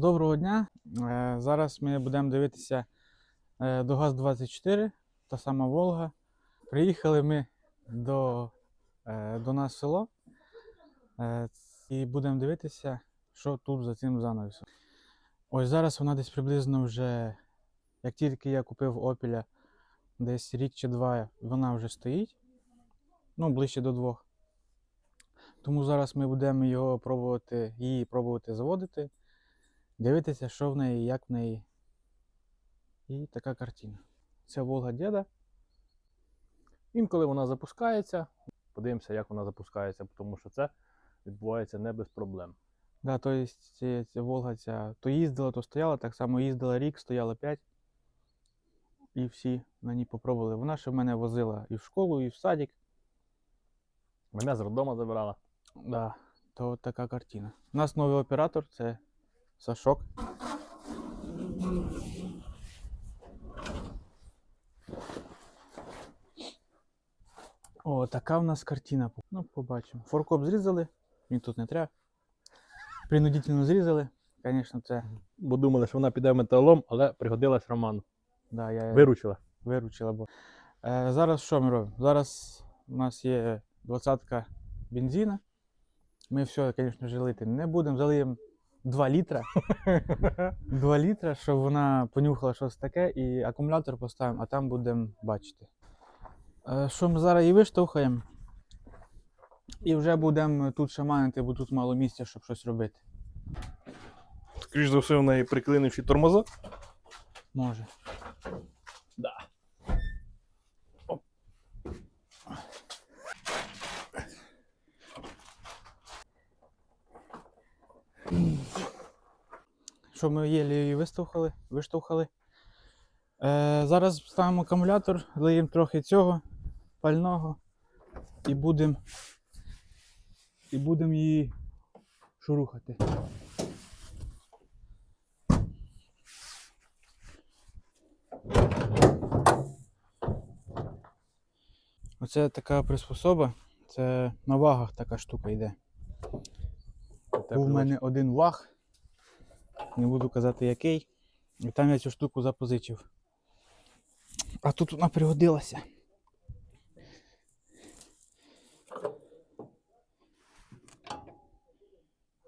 Доброго дня. Е, Зараз ми будемо дивитися е, до ГАЗ-24, та сама Волга. Приїхали ми до, е, до нас в село і будемо дивитися, що тут за цим занавісом. Ось зараз вона десь приблизно вже, як тільки я купив Опеля, десь рік чи два, вона вже стоїть. Ну, ближче до двох. Тому зараз ми будемо його пробувати, її пробувати заводити дивитися, що в неї, як в неї. І така картина. Це Волга діда. Інколи вона запускається. Подивимося, як вона запускається, тому що це відбувається не без проблем. Да, то есть ця, ця Волга ця то їздила, то стояла, так само їздила рік, стояла 5. І всі на ній попробували. Вона ще в мене возила і в школу, і в садик. Мене з роддома забирала. Да, то така картина. У нас новий оператор, це Сашок. О, така в нас картина. Ну, побачимо. Форкоп зрізали, він тут не треба. Принудительно зрізали. Звісно, це. Бо думали, що вона піде в металолом, але пригодилась Роману. Да, я Виручила. виручила. Бо. Е, зараз що ми робимо? Зараз у нас є 20-ка бензина. Ми все, звісно, ж, лити не будемо, залиємо 2 літра. 2 літра, щоб вона понюхала щось таке, і акумулятор поставимо, а там будемо бачити. Е, Що ми зараз її виштовхаємо? І вже будемо тут шаманити, бо тут мало місця, щоб щось робити. Скоріш за все, в неї приклинивші тормоза. Може. Що ми єлі її виштовхали, виштовхали. Е, зараз ставимо акумулятор, лиємо трохи цього пального і будемо і будемо її шурухати. Оце така приспособа, це на вагах така штука йде. Був у мене один ваг, не буду казати який. І там я цю штуку запозичив. А тут вона пригодилася.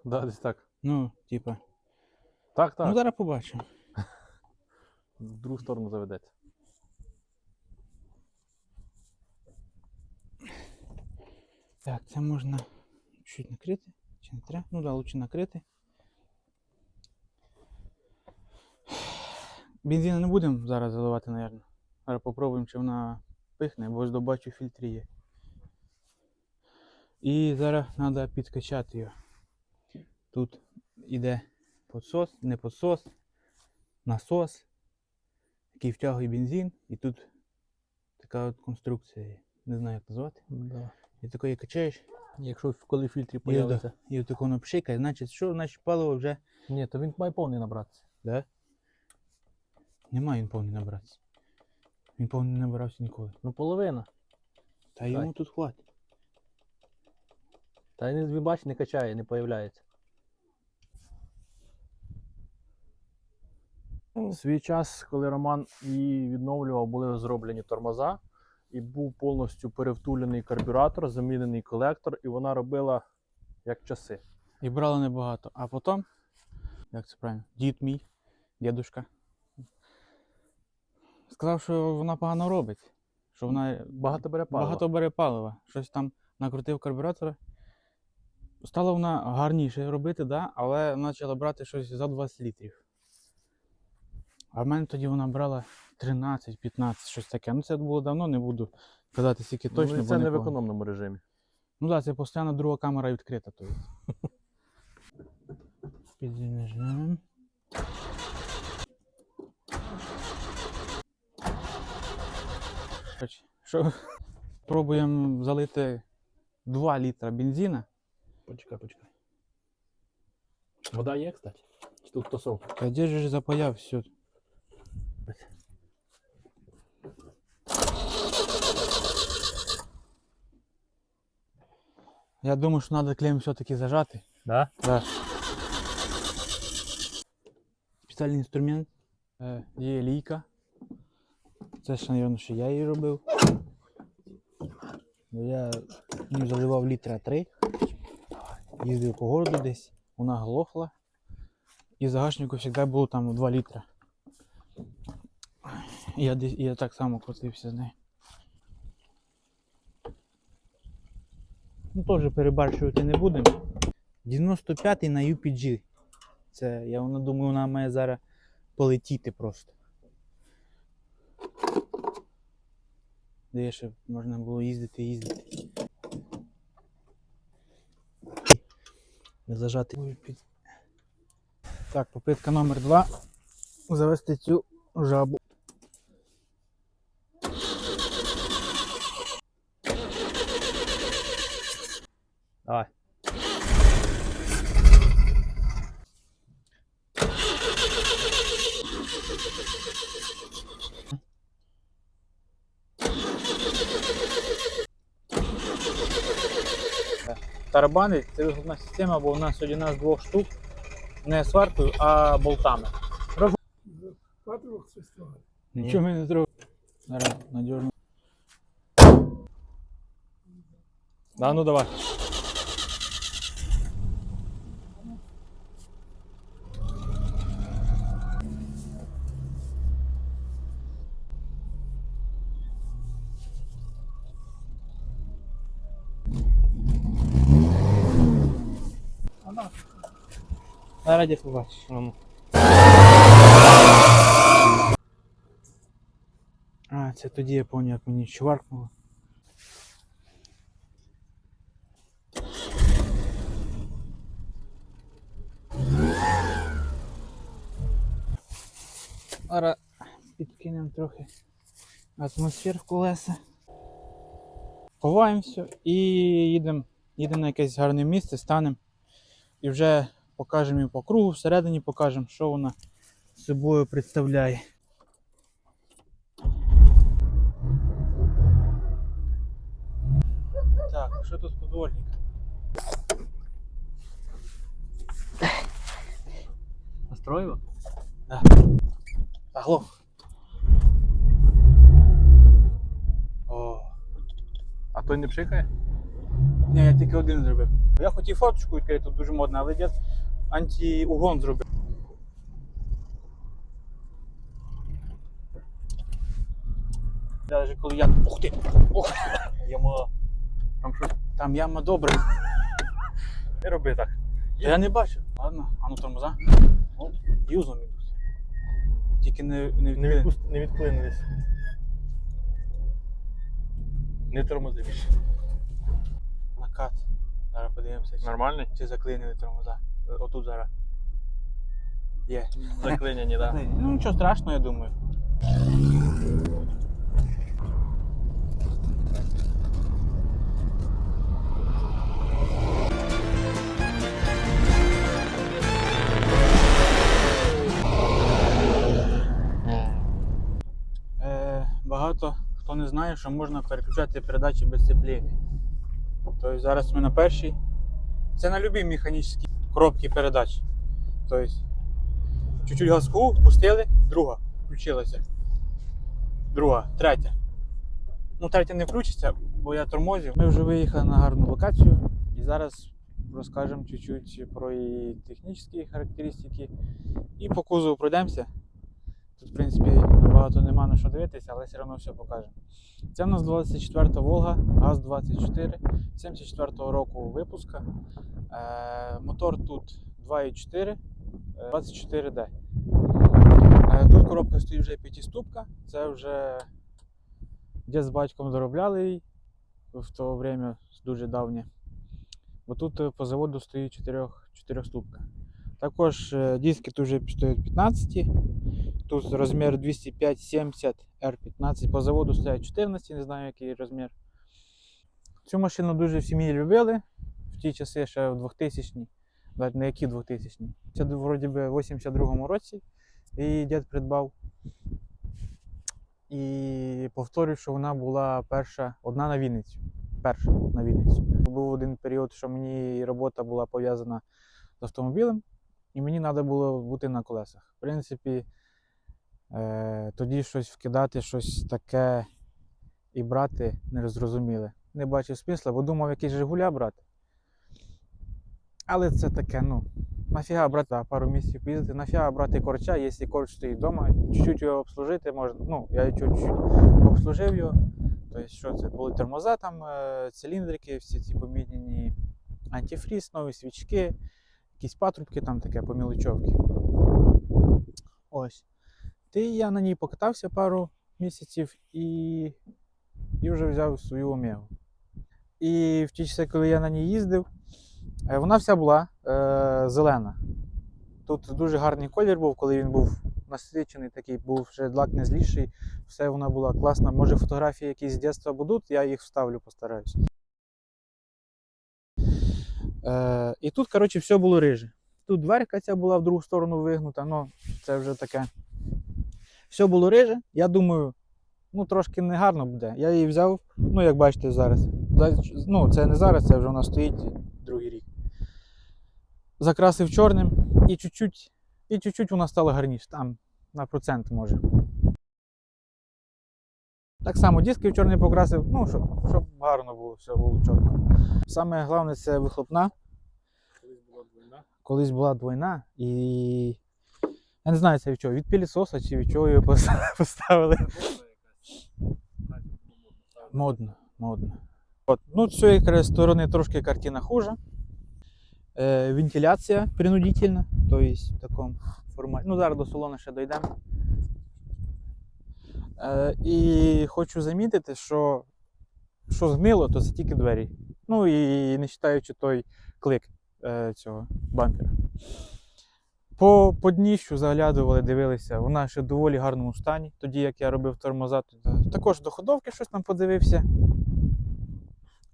Да, десь так. Ну, типа. Так, так. Ну зараз побачимо. В другу сторону заведеться. Так, це можна чуть накрити. Чи не треба? Ну да, лучше накрити. Бензину не будемо зараз заливати, мабуть. Зараз попробуємо, чи вона пихне, бо ж добачу фільтри є. І зараз треба підкачати його. Тут іде подсос, не подсос, насос, який втягує бензин, і тут така от конструкція є. Не знаю, як назвати. Да. І такої качаєш, Якщо коли фільтрі появиться. і отак воно пшикає, значить, що, значить паливо вже. Ні, то він має повний набратися. Да? Немає він повний набратися. Він повний не набирався ніколи. Ну, половина. Та йому тут хватить. Та він, він бач, не качає, не появляється. Свій час, коли Роман її відновлював, були зроблені тормоза, і був повністю перевтулений карбюратор, замінений колектор, і вона робила як часи. І брало небагато. А потім, як це правильно, дід мій, дідушка, сказав, що вона погано робить. Що вона Багато бере палива. багато бере палива. Щось там накрутив карбюратора. Стала вона гарніше робити, да? але почала брати щось за 20 літрів. А в мене тоді вона брала 13-15, щось таке. Ну це було давно, не буду казати скільки точно. ну, це не в економному режимі. Ну так, да, це постійно друга камера відкрита. То Що пробуємо залити 2 літра бензина. Почекай, почекай. Вода є, кстати? Чи тут тосовка? Та де ж запаяв все. Я думаю, що треба клеєм все-таки зажати. Да? Да. спеціальний інструмент. Е, Є лійка. Це ж, мабуть, що я її робив. Я ній заливав літра 3. Їздив по городу десь, вона глохла. І в загашнику завжди було там 2 літра. Я, я так само крутився з нею. Ну, теж перебарщувати не будемо. 95-й на UPG. Це, я думаю, вона має зараз полетіти просто. Де ще можна було їздити, їздити. Не зажати. Так, попитка номер два. Завести цю жабу. Тарабани це вихлопна система, бо у нас одна з двох штук не сваркою, а болтами. Патрубок. Нічого ми не зробимо. Зараз надіжно. Да, ну давай. Зараз я побачиш. А, це тоді я пам'ятаю, як мені чваркнуло. Зараз підкинемо трохи атмосфер в колеса. Ховаємося і їдемо їдемо на якесь гарне місце, станемо і вже покажемо їм по кругу, всередині покажемо, що вона собою представляє. Так, що тут подвольник? Настроїло? Заглох. О, А той не пшикає? ні, я тільки один зробив. Я хотів фоточку відкрити, тут дуже модно, але дід антиугон зробив. Навіть коли я. Ух ти! Ух! Яма. Там що? Там яма добра. Не роби так. Я не бачив. Ладно, а ну тормоза. Юзом ідуть. Тільки не, не, Не, відпусти, не відклинились. Не тормози більше. Накат. Зараз подивимося, чи, Нормальний? чи заклинили тормоза. Е, Отут зараз. Є. Заклинені, так. Да. Ну нічого страшного, я думаю. Е, багато хто не знає, що можна переключати передачі без сцепління. Тобто зараз ми на першій. Це на любі механічні коробки передач. Тобто чуть-чуть газку, впустили, друга включилася. Друга, третя. Ну, третя не включиться, бо я тормозив. Ми вже виїхали на гарну локацію і зараз розкажемо чуть-чуть про її технічні характеристики. І по кузову пройдемося. Тут, в принципі, набагато нема на що дивитися, але все одно все покажемо. Це у нас 24 Волга, ГАЗ-24, 74-го року випуска. Е, мотор тут 2,4, е, 24D. Е, Тут коробка стоїть вже п'ятиступка. Це вже дід з батьком доробляли її в то время дуже давнє. Бо тут е, по заводу стоїть 4, 4 ступка. Також е, диски тут вже стоять 15. Тут розмір 205-70 R15. По заводу стоять 14, не знаю який розмір. Цю машину дуже в сім'ї любили. В ті часи ще в 2000-ні. Навіть не які 2000-ні. Це вроді би в 82-му році. І дід придбав. І повторюю, що вона була перша, одна на Вінницю. Перша на Вінницю. Був один період, що мені робота була пов'язана з автомобілем. і мені треба було бути на колесах. В принципі, тоді щось вкидати, щось таке і брати не зрозуміли. Не бачив смисла, бо думав якийсь Жигуля брати. Але це таке, ну, нафіга брати пару місяців поїздити, нафіга брати корча, якщо корч стоїть вдома, чуть-чуть його обслужити можна. Ну, я чуть-чуть обслужив його. Тобто, що це? Були тормоза, там, е, циліндрики, всі ці помінені антифріз, нові свічки, якісь патрубки, там таке по мілочовки. Ось. Ти я на ній покатався пару місяців і, і вже взяв свою омегу. І в ті часи, коли я на ній їздив, е, вона вся була е, зелена. Тут дуже гарний колір був, коли він був насичений, такий був ще лак не зліший. Все вона була класна. Може фотографії якісь з дитинства будуть, я їх вставлю, постараюсь. Е, і тут, коротше, все було риже. Тут дверка ця була в другу сторону вигнута, ну це вже таке. Все було риже. Я думаю, ну трошки негарно буде. Я її взяв, ну як бачите зараз. Ну, це не зараз, це вже вона стоїть другий рік. Закрасив чорним і чуть-чуть, і чуть-чуть вона стала гарніше. Там на процент може. Так само диски в чорний покрасив, ну, щоб, щоб гарно було, все було чітко. Саме головне це вихлопна. Колись була двойна. Колись була двойна, і я не знаю це від чого, від пілісоса чи від чого пос- поставили. Модно, модно. От. Ну, з цієї сторони трошки картина хуже. Е, вентиляція принудительна, тобто в такому форматі. Ну, зараз до салону ще дійдемо. Е, і хочу замітити, що що згнило, то це тільки двері. Ну і не вважаючи той клик е, цього бампера. По, по дніщу заглядували, дивилися, вона ще в доволі гарному стані. Тоді, як я робив тормоза, то також до ходовки щось там подивився.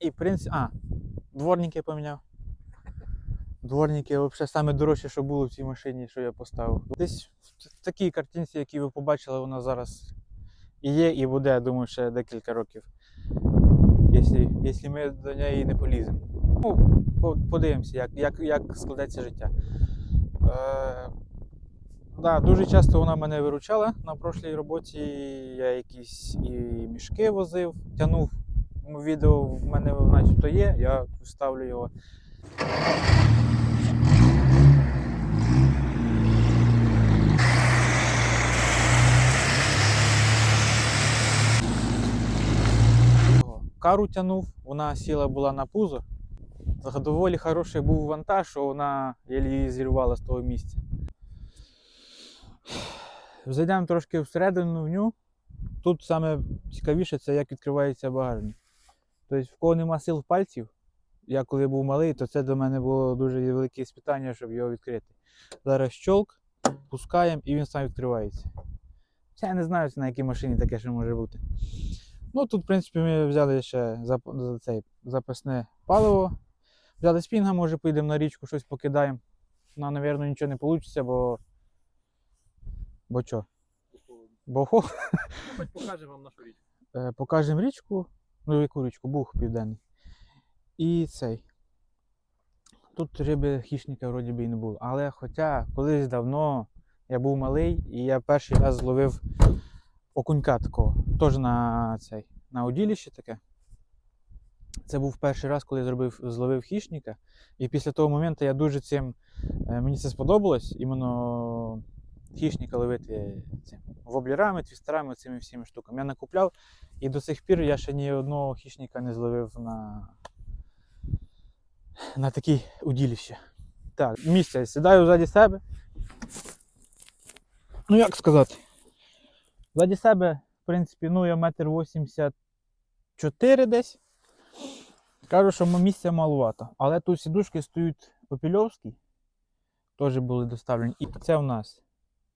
І в принципі. А, дворники поміняв. Дворники взагалі саме дорожче, що було в цій машині, що я поставив. Десь в такій картинці, які ви побачили, вона зараз і є, і буде, я думаю, ще декілька років. Якщо ми до неї не поліземо. Ну, подивимося, як, як, як складеться життя. Е, да, дуже часто вона мене виручала. На прошлій роботі я якісь і мішки возив, тягнув. М, Відео в мене начебто є, я вставлю його. Кару тягнув, вона сіла була на пузо. Доволі хороший був вантаж, що вона її зірвала з того місця. Зайдемо трошки всередину в ню. Тут саме цікавіше це як відкривається багажник. Тобто, в кого нема сил пальців, я коли був малий, то це до мене було дуже велике спитання, щоб його відкрити. Зараз щолк, пускаємо і він сам відкривається. Це я не знаю, на якій машині таке ще може бути. Ну тут, в принципі, ми взяли ще зап... за цей запасне паливо. Взяли спінга, може поїдемо на річку, щось покидаємо. Ну, напевно, нічого не вийде, бо. Бо що? Бо хо. Ну, хоч покажемо вам нашу річ. Е, покажемо річку. Ну, яку річку? Буг південний. І цей. Тут риби хищника вроді би і не було. Але хоча колись давно я був малий і я перший раз зловив окунька такого. Теж на цей. На уділіще таке. Це був перший раз, коли я зробив, зловив хищника. І після того моменту я дуже цим. е, Мені це сподобалось. Іменно хищника ловити цим воблерами, твістерами, цими всіми штуками. Я накупляв, і до сих пір я ще ні одного хищника не зловив на, на такі уділіща. Так, місце. Сідаю ззаді себе. Ну, як сказати? Ззаді себе, в принципі, ну, я метр 84 десь. Кажу, що місця малувато. Але тут сідушки стоять попільовські, теж були доставлені. І це в нас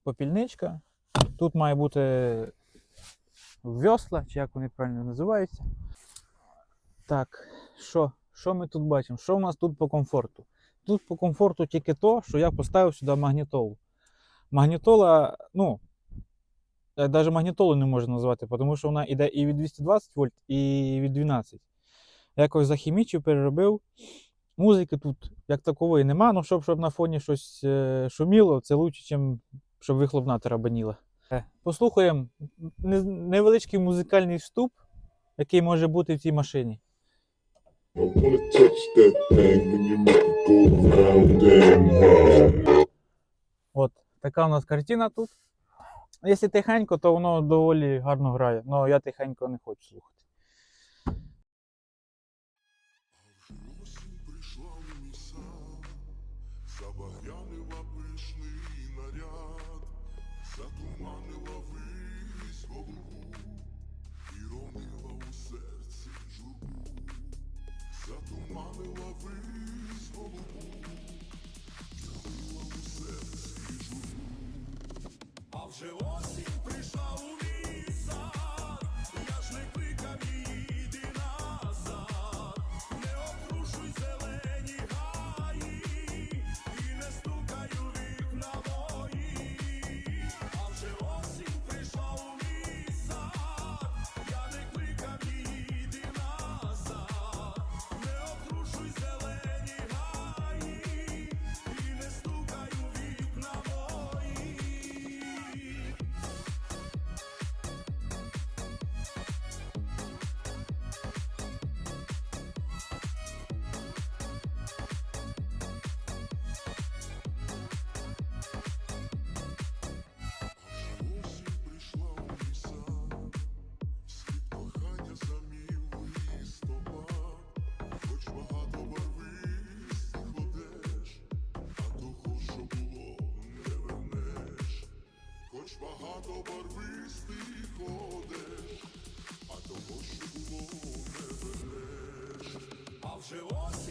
попільничка. Тут має бути весла, чи як вони правильно називаються. Так, що? Що ми тут бачимо? Що в нас тут по комфорту? Тут по комфорту тільки то, що я поставив сюди магнітолу. Магнітола, ну, навіть магнітолу не можна назвати, тому що вона йде і від 220 вольт, і від 12 якось захімічив, переробив. Музики тут як такової нема, ну щоб щоб на фоні щось е, шуміло, це краще, ніж щоб вихлопна тарабаніла. Е, послухаємо невеличкий музикальний вступ, який може бути в цій машині. От така у нас картина тут. Якщо тихенько, то воно доволі гарно грає, ну, але я тихенько не хочу слухати. оборвись ти ходиш, а того, що було не береш. А вже ось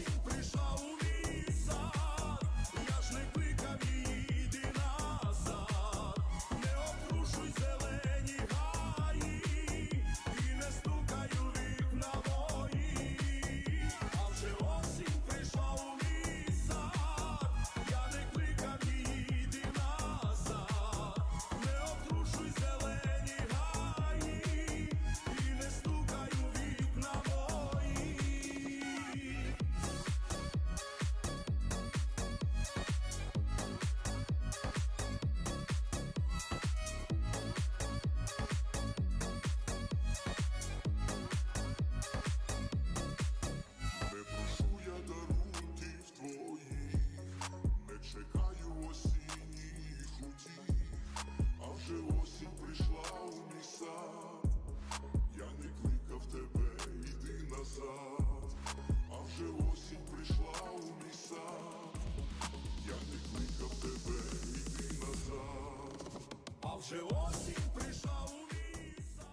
Вже осінь прийшла у місто.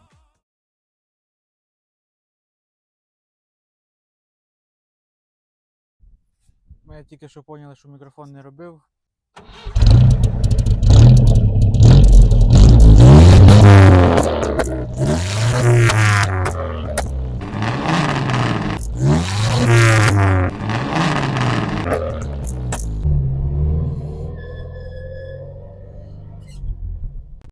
Ми тільки що поняли, що мікрофон не робив.